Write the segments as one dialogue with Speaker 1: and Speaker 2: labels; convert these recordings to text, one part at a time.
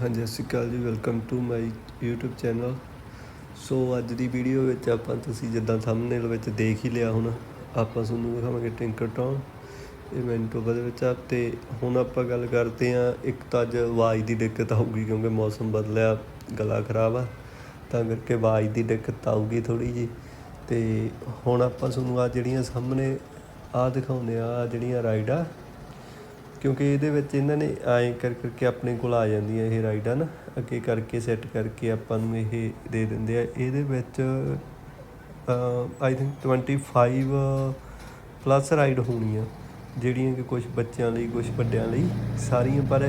Speaker 1: ਹਾਂਜੀ, Sat Shri Akal ji welcome to my YouTube channel so ਅੱਜ ਦੀ video ਵਿੱਚ ਆਪਾਂ ਤੁਸੀਂ ਜਿੱਦਾਂ ਥੰਬਨੇਲ ਵਿੱਚ ਦੇਖ ਹੀ ਲਿਆ ਹੁਣ, ਆਪਾਂ ਤੁਹਾਨੂੰ ਦਿਖਾਵਾਂਗੇ ਟਿੰਕਰ ਟਾਊਨ ਇਹ ਮੈਨੀਟੋਬਾ ਦੇ ਵਿੱਚ ਆ, ਤੇ ਹੁਣ ਆਪਾਂ ਗੱਲ ਕਰਦੇ ਆ ਇੱਕ ਤਾਂ ਅੱਜ ਆਵਾਜ਼ ਦੀ ਦਿੱਕਤ ਆਊਗੀ ਕਿਉਂਕਿ ਮੌਸਮ ਬਦਲਿਆ, ਗਲਾ ਖਰਾਬ ਆ, ਤਾਂ ਕਰਕੇ ਆਵਾਜ਼ ਦੀ ਦਿੱਕਤ ਆਊਗੀ ਥੋੜੀ ਜੀ ਤੇ ਹੁਣ ਆਪਾਂ ਤੁਹਾਨੂੰ ਆ ਜਿਹੜੀਆਂ ਸਾਹਮਣੇ ਆ ਦਿਖਾਉਂਦੇ ਆ ਆਹ ਜਿਹੜੀਆਂ ਰਾਈਡ ਆ ਕਿਉਂਕਿ ਇਹਦੇ ਵਿੱਚ ਇਹਨਾਂ ਨੇ ਐਂ ਕਰ ਕਰਕੇ ਆਪਣੇ ਕੋਲ ਆ ਜਾਂਦੀਆਂ ਇਹ ਰਾਈਡਾਂ ਨਾ, ਅੱਗੇ ਕਰਕੇ ਸੈੱਟ ਕਰਕੇ ਆਪਾਂ ਨੂੰ ਇਹ ਦੇ ਦਿੰਦੇ ਆ। ਇਹਦੇ ਵਿੱਚ ਆਈ ਥਿੰਕ 25 ਪਲੱਸ ਰਾਈਡ ਹੋਣੀਆਂ, ਜਿਹੜੀਆਂ ਕਿ ਕੁਝ ਬੱਚਿਆਂ ਲਈ ਕੁਝ ਵੱਡਿਆਂ ਲਈ। ਸਾਰੀਆਂ ਪਰ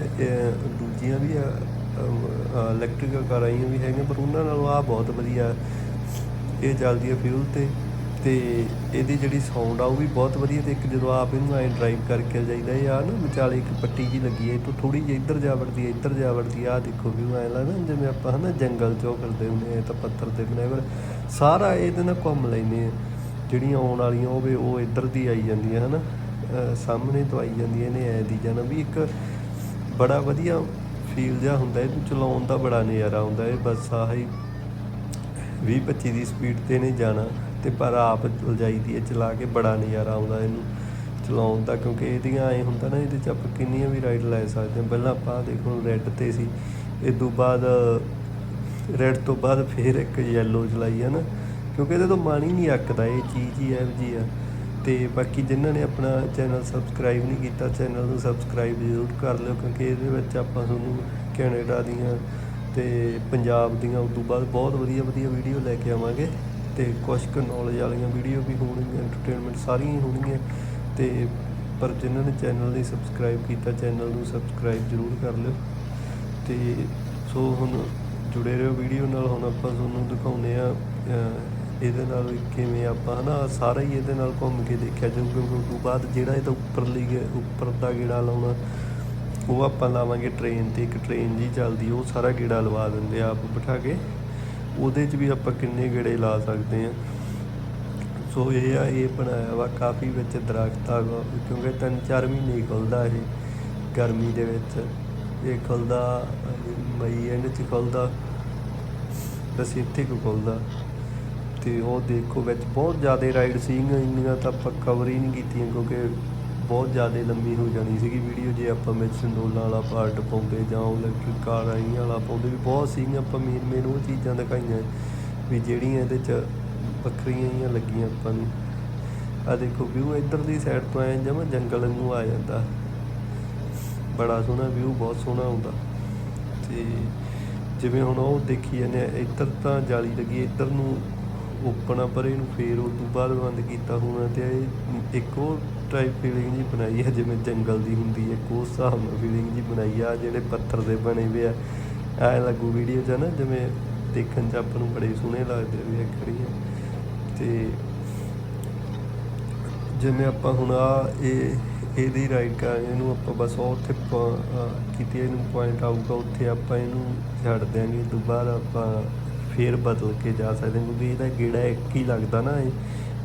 Speaker 1: ਦੂਜੀਆਂ ਵੀ ਇਲੈਕਟ੍ਰਿਕ ਕਾਰਾਂ ਵੀ ਹੈਗੀਆਂ, ਪਰ ਉਹਨਾਂ ਨਾਲੋਂ ਆ ਬਹੁਤ ਵਧੀਆ ਇਹ ਚੱਲਦੀ ਹੈ ਫਿਊਲ ਤੇ। ਤੇ ਇਹਦੀ ਜਿਹੜੀ ਸਾਊਂਡ ਆ ਉਹ ਵੀ ਬਹੁਤ ਵਧੀਆ ਤੇ ਇੱਕ ਜਦੋਂ ਆਪ ਇਹਨੂੰ ਐਂ ਡਰਾਈਵ ਕਰਕੇ ਜਾਈਦਾ, ਇਹ ਆ ਨਾ ਵਿਚਾਲੇ ਇੱਕ ਪੱਟੀ ਜੀ ਲੱਗੀ ਹੈ ਇਹ ਤੋਂ ਥੋੜੀ ਜਿਹੀ ਇੱਧਰ ਜਾ ਵੜਦੀ ਹੈ ਇੱਧਰ ਜਾ ਵੜਦੀ ਆ, ਆਹ ਦੇਖੋ ਵੀ ਐਂ ਲੱਗਦਾ ਜਿਵੇਂ ਆਪਾਂ ਹਨਾ ਜੰਗਲ ਚੋਂ ਕਰਦੇ ਹੁੰਦੇ ਆ ਤਾਂ ਪੱਥਰ ਤੇ ਬਣਾਏ ਪਰ ਸਾਰਾ ਇਹਦੇ ਨਾਲ ਘੁੰਮ ਲੈਨੇ ਆ, ਜਿਹੜੀਆਂ ਆਉਣ ਵਾਲੀਆਂ ਹੋਵੇ ਉਹ ਇੱਧਰ ਦੀ ਆਈ ਜਾਂਦੀਆਂ ਹਨਾ, ਅਹ ਸਾਹਮਣੇ ਤੋਂ ਆਈ ਜਾਂਦੀਆਂ ਨੇ ਐ ਦੀ ਜਾਣਾ ਵੀ ਇੱਕ ਬੜਾ ਵਧੀਆ ਫੀਲ ਜਿਹਾ ਹੁੰਦਾ, ਇਹਨੂੰ ਚਲਾਉਣ ਦਾ ਬੜਾ ਨਜ਼ਾਰਾ ਹੁੰਦਾ, ਇਹ ਬਸ ਆਹੀ 20 25 ਦੀ ਸਪੀਡ ਤੇ ਨੇ ਜਾਣਾ। ਤੇ ਪਰ ਆਪ ਉਲਝਾਈ ਦੀ ਹੈ, ਚਲਾ ਕੇ ਬੜਾ ਨਜ਼ਾਰਾ ਆਉਂਦਾ ਇਹਨੂੰ ਚਲਾਉਣ ਦਾ, ਕਿਉਂਕਿ ਇਹਦੀਆਂ ਐ ਹੁੰਦਾ ਨਾ, ਇਹਦੇ ਚ ਆਪਾਂ ਕਿੰਨੀਆਂ ਵੀ ਰਾਈਡ ਲੈ ਸਕਦੇ ਹਾਂ। ਪਹਿਲਾਂ ਆਪਾਂ ਦੇਖੋ ਰੈੱਡ ਤੇ ਸੀ। ਇਹ ਤੋਂ ਬਾਅਦ ਰੈੱਡ ਤੋਂ ਬਾਅਦ ਫੇਰ ਇੱਕ ਯੈਲੋ ਚਲਾਈ ਹੈ ਨਾ। ਕਿਉਂਕਿ ਇਹਦੇ ਤੋਂ ਮਨ ਹੀ ਨਹੀਂ ਅੱਕਦਾ, ਇਹ ਚੀਜ਼ ਹੀ ਇਹੋ ਜਿਹੀ ਆ। ਤੇ ਬਾਕੀ ਜਿਨ੍ਹਾਂ ਨੇ ਆਪਣਾ ਚੈਨਲ ਸਬਸਕ੍ਰਾਈਬ ਨਹੀਂ ਕੀਤਾ ਚੈਨਲ ਨੂੰ ਸਬਸਕ੍ਰਾਈਬ ਜ਼ਰੂਰ ਕਰ ਲਿਓ, ਕਿਉਂਕਿ ਇਹਦੇ ਵਿੱਚ ਆਪਾਂ ਤੁਹਾਨੂੰ ਕੈਨੇਡਾ ਦੀਆਂ ਤੇ ਪੰਜਾਬ ਦੀਆਂ ਉਸ ਤੋਂ ਬਾਅਦ ਬਹੁਤ ਵਧੀਆ ਵਧੀਆ ਵੀਡੀਓ ਲੈ ਕੇ ਆਵਾਂਗੇ। ਤੇ ਕੁਝ ਕੁ ਨੌਲੇਜ ਵਾਲੀਆਂ ਵੀਡੀਓ ਵੀ ਹੋਣਗੀਆਂ ਐਂਟਰਟੇਨਮੈਂਟ ਸਾਰੀਆਂ ਹੀ ਹੋਣਗੀਆਂ ਤੇ ਪਰ ਜਿਨ੍ਹਾਂ ਨੇ ਚੈਨਲ ਨਹੀਂ ਸਬਸਕ੍ਰਾਈਬ ਕੀਤਾ ਚੈਨਲ ਨੂੰ ਸਬਸਕ੍ਰਾਈਬ ਜ਼ਰੂਰ ਕਰ ਲਿਓ। ਤੇ ਸੋ ਹੁਣ ਜੁੜੇ ਰਹੋ ਵੀਡੀਓ ਨਾਲ, ਹੁਣ ਆਪਾਂ ਤੁਹਾਨੂੰ ਦਿਖਾਉਂਦੇ ਆ ਇਹਦੇ ਨਾਲ ਕਿਵੇਂ ਆਪਾਂ ਹਨਾ ਸਾਰਾ ਹੀ ਇਹਦੇ ਨਾਲ ਘੁੰਮ ਕੇ ਦੇਖਿਆ ਜਾਊ, ਕਿਉਂਕਿ ਉਸ ਤੋਂ ਬਾਅਦ ਜਿਹੜਾ ਇਹਦਾ ਉੱਪਰਲੀ ਗੇ- ਉੱਪਰ ਦਾ ਗੇੜਾ ਲਾਉਣਾ, ਉਹ ਆਪਾਂ ਲਾਵਾਂਗੇ ਟ੍ਰੇਨ ਤੇ, ਇੱਕ ਟ੍ਰੇਨ ਜੀ ਚੱਲਦੀ, ਉਹ ਸਾਰਾ ਗੇੜਾ ਲਵਾ ਦਿੰਦੇ ਆਪ ਬਿਠਾ ਕੇ। ਉਹਦੇ 'ਚ ਵੀ ਆਪਾਂ ਕਿੰਨੇ ਗੇੜੇ ਲਾ ਸਕਦੇ ਆ ਸੋ ਇਹ ਆ ਇਹ ਬਣਾਇਆ ਵਾ ਕਾਫੀ ਵਿੱਚ ਦਰਖਤ ਆ ਵਾ, ਕਿਉਂਕਿ ਤਿੰਨ ਚਾਰ ਮਹੀਨੇ ਹੀ ਖੁੱਲਦਾ ਇਹ ਗਰਮੀ ਦੇ ਵਿੱਚ। ਇਹ ਖੁੱਲਦਾ ਮਈ ਐਂਡ 'ਚ ਖੁੱਲਦਾ ਬਸ ਇੱਥੇ ਕੁ ਖੁੱਲਦਾ। ਤੇ ਉਹ ਦੇਖੋ ਵਿੱਚ ਬਹੁਤ ਜ਼ਿਆਦਾ ਰਾਈਡ ਸੀਗੀਆਂ ਇੰਨੀਆਂ ਤਾਂ ਆਪਾਂ ਕਵਰ ਹੀ ਨਹੀਂ ਕੀਤੀਆਂ ਕਿਉਂਕਿ ਬਹੁਤ ਜ਼ਿਆਦਾ ਲੰਮੀ ਹੋ ਜਾਣੀ ਸੀਗੀ ਵੀਡੀਓ, ਜੇ ਆਪਾਂ ਵਿੱਚ ਸੰਡੋਲਾਂ ਵਾਲਾ ਪਾਰਟ ਪਾਉਂਦੇ ਜਾਂ ਉਹ ਇਲੈਕਟ੍ਰਿਕ ਕਾਰ ਆਈਆਂ ਵਾਲਾ ਪਾਉਂਦੇ ਵੀ ਬਹੁਤ ਸੀਗੀਆਂ, ਆਪਾਂ ਮੇਨ ਮੇਨ ਉਹ ਚੀਜ਼ਾਂ ਦਿਖਾਈਆਂ ਵੀ ਜਿਹੜੀਆਂ ਇਹਦੇ 'ਚ ਵੱਖਰੀਆਂ ਜਿਹੀਆਂ ਲੱਗੀਆਂ ਆਪਾਂ ਨੂੰ। ਆ ਦੇਖੋ ਵਿਊ ਇੱਧਰ ਦੀ ਸਾਈਡ ਤੋਂ ਐਂ ਜਮਾ ਜੰਗਲ ਨੂੰ ਆ ਜਾਂਦਾ। ਬੜਾ ਸੋਹਣਾ ਵਿਊ ਬਹੁਤ ਸੋਹਣਾ ਹੁੰਦਾ। ਤੇ ਜਿਵੇਂ ਹੁਣ ਉਹ ਦੇਖੀ ਜਾਂਦੇ ਆ, ਇੱਧਰ ਤਾਂ ਜਾਲੀ ਲੱਗੀ, ਇੱਧਰ ਨੂੰ ਓਪਨ ਆ ਪਰ ਇਹਨੂੰ ਫੇਰ ਉਸ ਤੋਂ ਬਾਅਦ ਬੰਦ ਕੀਤਾ ਹੋਣਾ ਤੇ ਇਹ ਇੱਕ ਉਹ ਟਾਈਪ ਫੀਲਿੰਗ ਜੀ ਬਣਾਈ ਹੈ ਜਿਵੇਂ ਜੰਗਲ ਦੀ ਹੁੰਦੀ ਹੈ, ਇੱਕ ਉਸ ਹਿਸਾਬ ਨਾਲ ਫੀਲਿੰਗ ਜੀ ਬਣਾਈ ਆ ਜਿਹੜੇ ਪੱਥਰ ਦੇ ਬਣੇ ਹੋਏ ਆ ਐ ਲੱਗੂ ਵੀਡੀਓ 'ਚ ਨਾ, ਜਿਵੇਂ ਦੇਖਣ 'ਚ ਆਪਾਂ ਨੂੰ ਬੜੇ ਸੋਹਣੇ ਲੱਗਦੇ ਵੀ ਇੱਕ ਕਰੀਏ ਤੇ ਜਿਵੇਂ ਆਪਾਂ ਹੁਣ ਆ ਇਹ, ਇਹਦੀ ਰਾਈਡ ਕਰ ਇਹਨੂੰ ਆਪਾਂ ਬਸ ਉਹ ਉੱਥੇ ਪ- ਕਿਤੇ ਇਹਨੂੰ ਪੁਆਇੰਟ ਆਊਗਾ ਉੱਥੇ ਆਪਾਂ ਇਹਨੂੰ ਛੱਡ ਦਿਆਂਗੇ ਦੁਬਾਰਾ ਆਪਾਂ ਫੇਰ ਬਦਲ ਕੇ ਜਾ ਸਕਦੇ ਕਿਉਂਕਿ ਇਹਦਾ ਗੇੜਾ ਇੱਕ ਹੀ ਲੱਗਦਾ ਨਾ ਇਹ,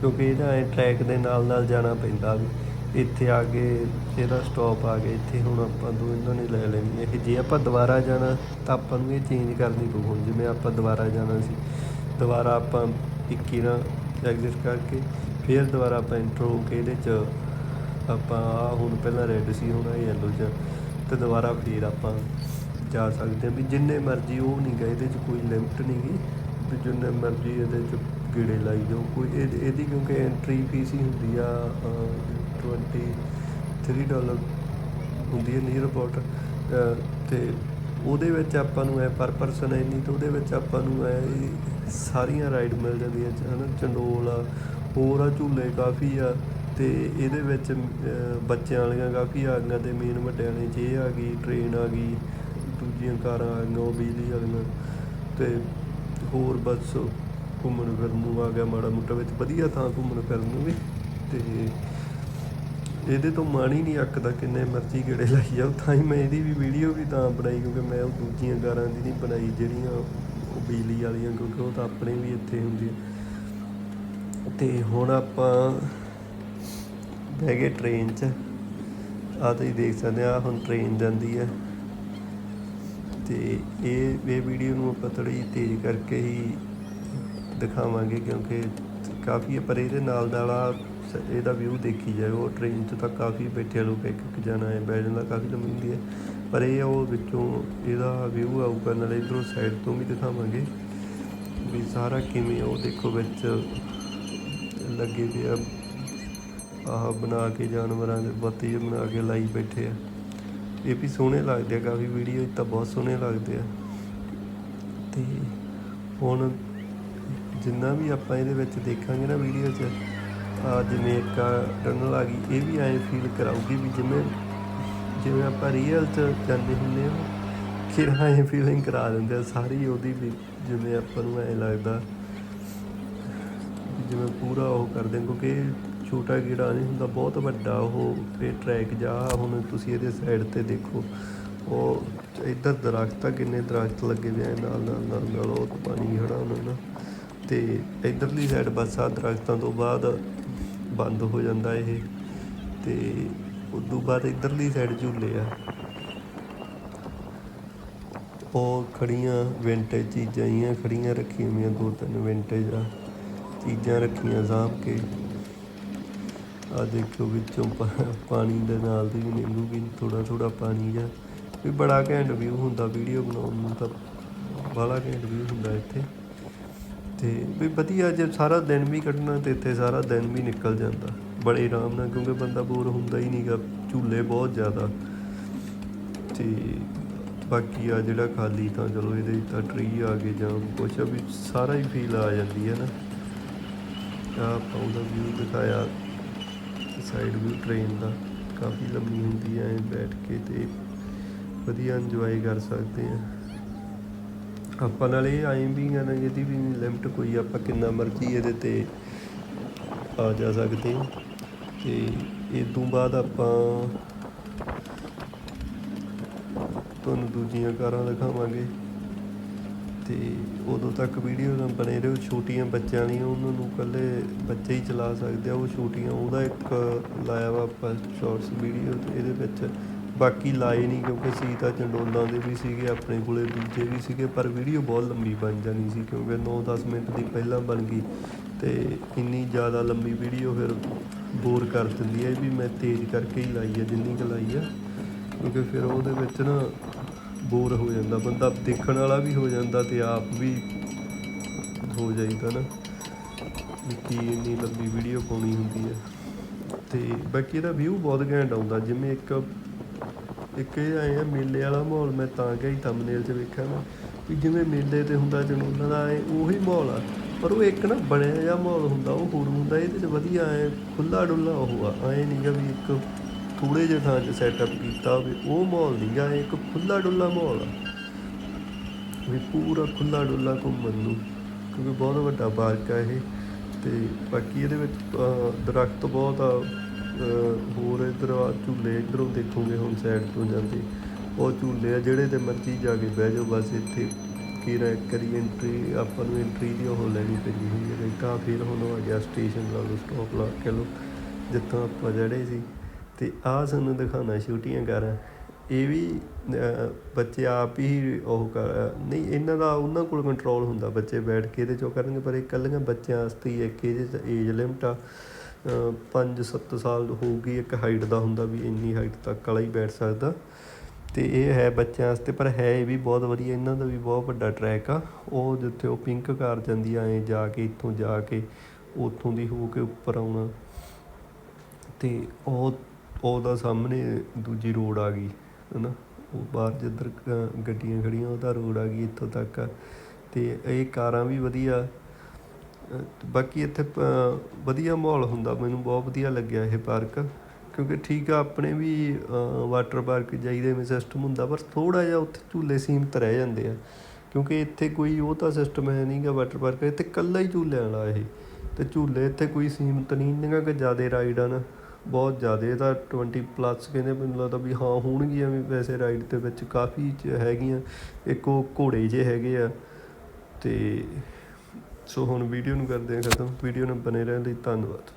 Speaker 1: ਕਿਉਂਕਿ ਇਹਦਾ ਇਹ ਟਰੈਕ ਦੇ ਨਾਲ ਨਾਲ ਜਾਣਾ ਪੈਂਦਾ ਵੀ, ਇੱਥੇ ਆ ਕੇ ਇਹਦਾ ਸਟਾਪ ਆ ਗਿਆ, ਇੱਥੇ ਹੁਣ ਆਪਾਂ ਦੋ ਇਹਨਾਂ ਨੇ ਲੈ ਲੈਣੀ ਹੈ। ਕਿ ਜੇ ਆਪਾਂ ਦੁਬਾਰਾ ਜਾਣਾ, ਤਾਂ ਆਪਾਂ ਨੂੰ ਇਹ ਚੇਂਜ ਕਰਨੀ ਪਊ, ਹੁਣ ਜਿਵੇਂ ਆਪਾਂ ਦੁਬਾਰਾ ਜਾਣਾ ਸੀ, ਦੁਬਾਰਾ ਆਪਾਂ 21 ਨਾਲ ਐਗਜ਼ਿਟ ਕਰਕੇ ਫਿਰ ਦੁਬਾਰਾ ਆਪਾਂ ਇੰਟਰ ਹੋ ਕੇ ਇਹਦੇ ਚ ਆਪਾਂ ਆਹ ਹੁਣ ਪਹਿਲਾਂ ਰੈੱਡ ਸੀ, ਹੁਣ ਇਹ ਯੈਲੋ ਚ, ਤੇ ਦੁਬਾਰਾ ਫਿਰ ਆਪਾਂ ਜਾ ਸਕਦੇ ਹਾਂ ਵੀ ਜਿੰਨੇ ਮਰਜ਼ੀ ਉਹ ਨਹੀਂ ਗਏ ਇਹਦੇ ਚ ਕੋਈ ਲਿਮਟ ਨਹੀਂ ਗੀ ਵੀ ਜਿੰਨੇ ਮਰਜ਼ੀ ਇਹਦੇ ਚ ਗੇੜੇ ਲਾਈ ਜਾਓ ਕੋਈ ਇਹਦੀ ਕਿਉਂਕਿ ਐਂਟਰੀ ਫੀਸ ਹੀ ਹੁੰਦੀ ਆ ਅਹ, 23 ਡਾਲਰ ਹੁੰਦੀ ਹੈ ਨੀਅਰ ਅਬਾਊਟ ਤੇ ਉਹਦੇ ਵਿੱਚ ਆਪਾਂ ਨੂੰ ਐ ਪਰ ਪਰਸਨ ਇੰਨੀ ਤੇ ਉਹਦੇ ਵਿੱਚ ਆਪਾਂ ਨੂੰ ਐ ਸਾਰੀਆਂ ਰਾਈਡ ਮਿਲ ਜਾਂਦੀਆਂ ਚ- ਹਨਾ ਚੰਡੋਲ ਆ ਹੋਰ ਆ ਝੂਲੇ ਕਾਫੀ ਆ ਤੇ ਇਹਦੇ ਵਿੱਚ ਬੱਚਿਆਂ ਵਾਲੀਆਂ ਕਾਫੀ ਆ ਗਈਆਂ ਤੇ ਮੇਨ ਵੱਡਿਆਂ ਨੇ ਜੇ ਆ ਗਈ ਟ੍ਰੇਨ ਆ ਗਈ ਦੂਜੀਆਂ ਕਾਰਾਂ ਆ ਗਈਆਂ ਉਹ ਬਿਜਲੀ ਵਾਲੀਆਂ ਤੇ ਹੋਰ ਬਸ ਘੁੰਮਣ ਫਿਰਨ ਨੂੰ ਆ ਗਿਆ ਮਾੜਾ ਮੋਟਾ ਵਿੱਚ। ਵਧੀਆ ਥਾਂ ਘੁੰਮਣ ਫਿਰਨ ਨੂੰ ਵੀ। ਤੇ ਇਹਦੇ ਤੋਂ ਮਨ ਹੀ ਨਹੀਂ ਅੱਕਦਾ ਕਿੰਨੇ ਮਰਜ਼ੀ ਗੇੜੇ ਲਾਈ ਜਾਓ ਤਾਂ ਹੀ ਮੈਂ ਇਹਦੀ ਵੀ ਵੀਡੀਓ ਵੀ ਤਾਂ ਬਣਾਈ, ਕਿਉਂਕਿ ਮੈਂ ਉਹ ਦੂਜੀਆਂ ਕਾਰਾਂ ਦੀ ਨਹੀਂ ਬਣਾਈ, ਜਿਹੜੀਆਂ ਉਹ ਬਿਜਲੀ ਵਾਲੀਆਂ, ਕਿਉਂਕਿ ਉਹ ਤਾਂ ਆਪਣੇ ਵੀ ਇੱਥੇ ਹੁੰਦੀਆਂ। ਤੇ ਹੁਣ ਆਪਾਂ ਬਹਿ ਗਏ ਟ੍ਰੇਨ 'ਚ। ਆ ਤੁਸੀਂ ਦੇਖ ਸਕਦੇ ਆ ਹੁਣ ਟ੍ਰੇਨ ਜਾਂਦੀ ਹੈ ਤੇ ਇਹ ਇਹ ਵੀਡੀਓ ਨੂੰ ਆਪਾਂ ਥੋੜ੍ਹੀ ਜਿਹੀ ਤੇਜ਼ ਕਰਕੇ ਹੀ ਦਿਖਾਵਾਂਗੇ ਕਿਉਂਕਿ ਕਾਫੀ ਪਰ ਇਹਦੇ ਨਾਲ ਨਾਲ ਆ ਸ- ਇਹਦਾ ਵਿਊ ਦੇਖੀ ਜਾਏ, ਉਹ ਟ੍ਰੇਨ 'ਚ ਤਾਂ ਕਾਫੀ ਬੈਠੇ ਲੋਕ ਇੱਕ ਇੱਕ ਜਾਣਾ ਹੈ ਬੈਠਣ ਦਾ ਕਾਫੀ ਲੰਮੀ ਹੁੰਦੀ ਹੈ। ਪਰ ਇਹ ਉਹ ਵਿੱਚੋਂ ਇਹਦਾ ਵਿਊ ਆਊਗਾ, ਨਾਲ ਇਧਰੋਂ ਸਾਈਡ ਤੋਂ ਵੀ ਦਿਖਾਵਾਂਗੇ ਵੀ ਸਾਰਾ ਕਿਵੇਂ ਉਹ ਦੇਖੋ ਵਿੱਚ ਲੱਗੇ ਪਏ ਆ। ਆਹ ਬਣਾ ਕੇ ਜਾਨਵਰਾਂ ਦੇ ਬੱਤੀ ਬਣਾ ਕੇ ਲਾਈ ਬੈਠੇ ਆ। ਇਹ ਵੀ ਸੋਹਣੇ ਲੱਗਦੇ ਆ, ਕਾਫੀ ਵੀਡੀਓ ਤਾਂ ਬਹੁਤ ਸੋਹਣੇ ਲੱਗਦੇ ਆ। ਤੇ ਹੁਣ ਜਿੰਨਾ ਵੀ ਆਪਾਂ ਇਹਦੇ ਵਿੱਚ ਦੇਖਾਂਗੇ ਨਾ ਵੀਡੀਓ 'ਚ ਆ ਜਿਵੇਂ ਇੱਕ ਟਨਲ ਆ ਗਈ, ਇਹ ਵੀ ਐਂ ਫੀਲ ਕਰਾਊਗੀ ਵੀ ਜਿਵੇਂ ਜਿਵੇਂ ਆਪਾਂ ਰੀਅਲ 'ਚ ਜਾਂਦੇ ਹੁੰਦੇ ਆ ਫਿਰ ਐਂ ਫੀਲਿੰਗ ਕਰਾ ਦਿੰਦੇ ਆ ਸਾਰੀ ਉਹਦੀ ਵੀ, ਜਿਵੇਂ ਆਪਾਂ ਨੂੰ ਐਂ ਲੱਗਦਾ ਜਿਵੇਂ ਪੂਰਾ ਉਹ ਕਰਦੇ ਕਿਉਂਕਿ ਛੋਟਾ ਕੀੜਾ ਨਹੀਂ ਹੁੰਦਾ, ਬਹੁਤ ਵੱਡਾ, ਉਹ ਇਹ ਟਰੈਕ ਜਾ, ਹੁਣ ਤੁਸੀਂ ਇਹਦੇ ਸਾਈਡ ਤੇ ਦੇਖੋ, ਉਹ ਇੱਧਰ ਦਰਖਤ ਆ, ਕਿੰਨੇ ਦਰਖਤ ਲੱਗੇ ਹੋਏ ਆ, ਨਾਲ ਨਾਲ ਨਾਲ ਨਾਲ ਉਹ ਪਾਣੀ ਖੜਾ ਉਹਨਾਂ ਨਾ ਤੇ ਇੱਧਰਲੀ ਸਾਈਡ ਬਸ ਆ ਦਰਖਤਾਂ ਤੋਂ ਬਾਅਦ ਬੰਦ ਹੋ ਜਾਂਦਾ ਇਹ, ਤੇ ਤੋਂ ਬਾਅਦ ਇੱਧਰਲੀ ਸਾਈਡ ਝੂਲੇ ਆ। ਉਹ ਖੜੀਆਂ ਵਿੰਟੇਜ ਚੀਜ਼ਾਂ ਹੀ ਆ ਖੜੀਆਂ ਰੱਖੀਆਂ ਹੋਈਆਂ, ਦੋ ਤਿੰਨ ਵਿੰਟੇਜ ਆ, ਚੀਜ਼ਾਂ ਰੱਖੀਆਂ ਸਾਂਭ ਕੇ। ਆ ਦੇਖੋ ਵਿੱਚੋਂ ਪਾ- ਪਾਣੀ ਦੇ ਨਾਲ ਦੀ ਵੀ ਨਿਕਲੂਗੀ ਥੋੜਾ ਥੋੜਾ ਪਾਣੀ ਜਾਂ ਵੀ ਬੜਾ ਘੈਂਟ ਵਿਊ ਹੁੰਦਾ ਵੀਡੀਓ ਬਣਾਉਣ ਨੂੰ ਤਾਂ ਬੜਾ ਘੈਂਟ ਵਿਊ ਹੁੰਦਾ ਇੱਥੇ। ਤੇ ਵੀ ਵਧੀਆ ਜੇ ਸਾਰਾ ਦਿਨ ਵੀ ਕੱਢਣਾ ਤੇ ਇੱਥੇ ਸਾਰਾ ਦਿਨ ਵੀ ਨਿਕਲ ਜਾਂਦਾ। ਬੜੇ ਆਰਾਮ ਨਾਲ ਕਿਉਂਕਿ ਬੰਦਾ ਬੋਰ ਹੁੰਦਾ ਹੀ ਨਹੀਂਗਾ ਝੂਲੇ ਬਹੁਤ ਜ਼ਿਆਦਾ। ਤੇ ਬਾਕੀ ਆ ਜਿਹੜਾ ਖਾਲੀ ਤਾਂ ਚਲੋ ਇਹਦੇ ਤਾਂ ਟਰੀ ਆ ਗਏ ਜਾਂ ਕੁਛ ਵੀ ਸਾਰਾ ਹੀ ਫੀਲ ਆ ਜਾਂਦੀ ਹੈ ਨਾ। ਆ ਆਪਾਂ ਉਹਦਾ ਵਿਊ ਦਿਖਾਇਆ। ਸਾਈਡ ਵੀ ਟ੍ਰੇਨ ਦਾ ਕਾਫੀ ਲੰਮੀ ਹੁੰਦੀ ਹੈ ਐਂ ਬੈਠ ਕੇ ਤੇ ਵਧੀਆ ਇੰਜੋਏ ਕਰ ਸਕਦੇ ਆ। ਆਪਾਂ ਨਾਲ ਇਹ ਆਏ ਵੀ ਆ ਨਾ, ਇਹਦੀ ਵੀ ਲਿਮਟ ਕੋਈ ਆਪਾਂ ਕਿੰਨਾ ਮਰਜ਼ੀ ਇਹਦੇ ਤੇ ਆ ਜਾ ਸਕਦੇ ਹਾਂ ਤੇ ਇਹ ਤੋਂ ਬਾਅਦ ਆਪਾਂ ਤੁਹਾਨੂੰ ਦੂਜੀਆਂ ਕਾਰਾਂ ਦਿਖਾਵਾਂਗੇ। ਤੇ ਉਦੋਂ ਤੱਕ ਵੀਡੀਓ ਨਾਲ ਬਣੇ ਰਹੋ, ਛੋਟੀਆਂ ਬੱਚਿਆਂ ਲਈ ਉਹਨਾਂ ਨੂੰ ਇਕੱਲੇ ਬੱਚੇ ਹੀ ਚਲਾ ਸਕਦੇ ਆ, ਉਹ ਛੋਟੀਆਂ, ਉਹਦਾ ਇੱਕ ਲਾਇਆ ਵਾ ਆਪਾਂ ਸ਼ਾਰਟਸ ਵੀਡੀਓ ਤੇ, ਇਹਦੇ ਵਿੱਚ ਬਾਕੀ ਲਾਏ ਨਹੀਂ ਕਿਉਂਕਿ ਸੀਤਾ ਚੰਡੋਲਾਂ ਦੇ ਵੀ ਸੀਗੇ, ਆਪਣੇ ਕੋਲੇ ਦੂਜੇ ਵੀ ਸੀਗੇ, ਪਰ ਵੀਡੀਓ ਬਹੁਤ ਲੰਮੀ ਬਣ ਜਾਣੀ ਸੀ ਕਿਉਂਕਿ 9-10 ਮਿੰਟ ਦੀ ਪਹਿਲਾਂ ਬਣ ਗਈ ਤੇ ਇੰਨੀ ਜ਼ਿਆਦਾ ਲੰਮੀ ਵੀਡੀਓ ਫਿਰ ਬੋਰ ਕਰ ਦਿੰਦੀ ਹੈ ਵੀ ਮੈਂ ਤੇਜ਼ ਕਰਕੇ ਹੀ ਲਾਈ ਹੈ ਜਿੰਨੀ ਕੁ ਲਾਈ ਹੈ ਕਿਉਂਕਿ ਫਿਰ ਉਹਦੇ ਵਿੱਚ ਨਾ ਬੋਰ ਹੋ ਜਾਂਦਾ, ਬੰਦਾ ਦੇਖਣ ਵਾਲਾ ਵੀ ਹੋ ਜਾਂਦਾ ਤੇ ਆਪ ਵੀ ਹੋ ਜਾਈਦਾ ਨਾ ਵੀ ਕੀ ਇੰਨੀ ਲੰਬੀ ਵੀਡੀਓ ਪਾਉਣੀ ਹੁੰਦੀ ਹੈ। ਤੇ ਬਾਕੀ ਇਹਦਾ ਵਿਊ ਬਹੁਤ ਘੈਂਟ ਆਉਂਦਾ, ਜਿਵੇਂ ਇੱਕ ਇੱਕ ਇਹ ਆਏ ਆ, ਮੇਲੇ ਵਾਲਾ ਮਾਹੌਲ, ਮੈਂ ਤਾਂ ਗਿਆ ਹੀ ਥੰਬਨੇਲ 'ਚ ਵੇਖਿਆ ਨਾ ਵੀ ਜਿਵੇਂ ਮੇਲੇ ਤੇ ਹੁੰਦਾ ਜਨੂਨਾਂ ਦਾ ਐ ਉਹੀ ਮਾਹੌਲ ਆ, ਪਰ ਉਹ ਇੱਕ ਨਾ ਬਣਿਆ ਜਿਹਾ ਮਾਹੌਲ ਹੁੰਦਾ, ਉਹ ਹੋਰ ਹੁੰਦਾ, ਇਹਦੇ 'ਚ ਵਧੀਆ ਐ ਖੁੱਲਾ ਡੁੱਲਾ ਉਹ ਆ ਐ ਨਹੀਂਗਾ ਵੀ ਇੱਕ ਥੋੜੇ ਜਿਹੇ ਥਾਂ 'ਚ ਸੈਟਅਪ ਕੀਤਾ ਹੋਵੇ ਉਹ ਮਾਹੌਲ ਨਹੀਂਗਾ ਇਹ ਇੱਕ ਖੁੱਲਾ ਡੁੱਲਾ ਮਾਹੌਲ ਆ। ਵੀ ਪੂਰਾ ਖੁੱਲਾ ਡੁੱਲਾ ਘੁੰਮਣ ਨੂੰ ਕਿਉਂਕਿ ਬਹੁਤ ਵੱਡਾ ਪਾਰਕ ਆ ਇਹ। ਤੇ ਬਾਕੀ ਇਹਦੇ ਵਿੱਚ ਅਹ, ਦਰਖਤ ਬਹੁਤ ਆ ਹੋਰ ਇਧਰ ਆ ਝੂਲੇ ਇਧਰੋਂ ਦੇਖੋਗੇ ਹੁਣ ਸਾਈਡ ਤੋਂ ਜਾਂਦੇ। ਉਹ ਝੂਲੇ ਆ ਜਿਹੜੇ ਤੇ ਮਰਜ਼ੀ ਜਾ ਕੇ ਬਹਿ ਜਾਓ ਬਸ ਇੱਥੇ ਕੀਰਾ ਕਰੀ ਐਂਟਰੀ ਆਪਾਂ ਨੂੰ ਐਂਟਰੀ ਦੀ ਉਹ ਲੈਣੀ ਪੈਂਦੀ ਹੁੰਦੀ ਹੈ ਤਾਂ ਫਿਰ ਹੁਣ ਉਹ ਆ ਗਿਆ ਸਟੇਸ਼ਨ ਲਾ ਲਓ ਸਟਾਪ ਲਾ ਕੇ ਲਓ। ਜਿੱਥੋਂ ਆਪਾਂ ਚੜ੍ਹੇ ਸੀ। ਤੇ ਆਹ ਸਾਨੂੰ ਦਿਖਾਉਣਾ ਛੋਟੀਆਂ ਕਾਰਾਂ। ਇਹ ਵੀ ਬੱਚੇ ਆਪ ਹੀ ਉਹ ਕਰ, ਨਹੀਂ, ਇਹਨਾਂ ਦਾ, ਉਹਨਾਂ ਕੋਲ ਕੰਟਰੋਲ ਹੁੰਦਾ ਬੱਚੇ ਬੈਠ ਕੇ, ਇਹਦੇ ਚੋਂ ਕਰਨਗੇ, ਪਰ ਇਹ ਇਕੱਲੀਆਂ ਬੱਚਿਆਂ ਵਾਸਤੇ ਹੀ ਇੱਕ ਇਹਦੇ 'ਚ ਏਜ ਲਿਮਟ ਆ। 5-7 ਸਾਲ ਹੋਊਗੀ, ਇੱਕ ਹਾਈਟ ਦਾ ਹੁੰਦਾ ਵੀ ਇੰਨੀ ਹਾਈਟ ਤੱਕ ਵਾਲਾ ਹੀ ਬੈਠ ਸਕਦਾ। ਤੇ ਇਹ ਹੈ ਬੱਚਿਆਂ ਵਾਸਤੇ, ਪਰ ਹੈ ਇਹ ਵੀ ਬਹੁਤ ਵਧੀਆ, ਇਹਨਾਂ ਦਾ ਵੀ ਬਹੁਤ ਵੱਡਾ ਟਰੈਕ ਆ। ਉਹ ਜਿੱਥੇ ਉਹ ਪਿੰਕ ਕਾਰ ਜਾਂਦੀ ਆ, ਐ ਜਾ ਕੇ, ਇੱਥੋਂ ਜਾ ਕੇ, ਉੱਥੋਂ ਦੀ ਹੋ ਕੇ ਉੱਪਰ ਆਉਣਾ। ਤੇ ਉਹ ਉਹਦਾ ਸਾਹਮਣੇ ਦੂਜੀ ਰੋਡ ਆ ਗਈ, ਹਨਾ? ਉਹ ਬਾਹਰ ਜਿੱਧਰ ਗੱਡੀਆਂ ਖੜੀਆਂ ਉਹਦਾ ਰੋਡ ਆ ਗਈ ਇੱਥੋਂ ਤੱਕ। ਆ। ਤੇ ਇਹ ਕਾਰਾਂ ਵੀ ਵਧੀਆ। ਬਾਕੀ ਇੱਥੇ ਵਧੀਆ ਮਾਹੌਲ ਹੁੰਦਾ। ਮੈਨੂੰ ਬਹੁਤ ਵਧੀਆ ਲੱਗਿਆ ਇਹ ਪਾਰਕ। ਕਿਉਂਕਿ ਠੀਕ ਆ, ਆਪਣੇ ਵੀ ਵਾਟਰ ਪਾਰਕ ਜਾਈਦੇ ਐਵੇਂ ਸਿਸਟਮ ਹੁੰਦਾ, ਪਰ ਥੋੜਾ ਜਿਹਾ ਉੱਥੇ ਝੂਲੇ ਸੀਮਤ ਰਹਿ ਜਾਂਦੇ ਆ। ਕਿਉਂਕਿ ਇੱਥੇ ਕੋਈ ਉਹ ਤਾਂ ਸਿਸਟਮ ਹੈ ਨਹੀਂਗਾ ਵਾਟਰ ਪਾਰਕ। ਇੱਥੇ ਇਕੱਲਾ ਹੀ ਝੂਲਿਆਂ ਵਾਲਾ ਇਹ। ਤੇ ਝੂਲੇ ਇੱਥੇ ਕੋਈ ਸੀਮਤ ਨਹੀਂ ਨਹੀਂਗਾ ਕਿ ਜ਼ਿਆਦਾ ਰਾਈਡ ਆ ਨਾ। ਬਹੁਤ ਜ਼ਿਆਦਾ, ਇਹ ਤਾਂ 20 ਪਲੱਸ ਕਹਿੰਦੇ ਮੈਨੂੰ ਲੱਗਦਾ ਵੀ ਹਾਂ ਹੋਣਗੀਆਂ ਵੀ ਵੈਸੇ ਰਾਈਡ ਦੇ ਵਿੱਚ ਕਾਫੀ ਹੈਗੀਆਂ, ਇੱਕ ਉਹ ਘੋੜੇ ਜੇ ਹੈਗੇ ਆ। ਤੇ ਸੋ ਹੁਣ ਵੀਡੀਓ ਨੂੰ ਕਰਦੇ ਹਾਂ ਖਤਮ ਵੀਡੀਓ ਨੂੰ ਬਨੇ ਰਹਿਣ ਲਈ ਧੰਨਵਾਦ।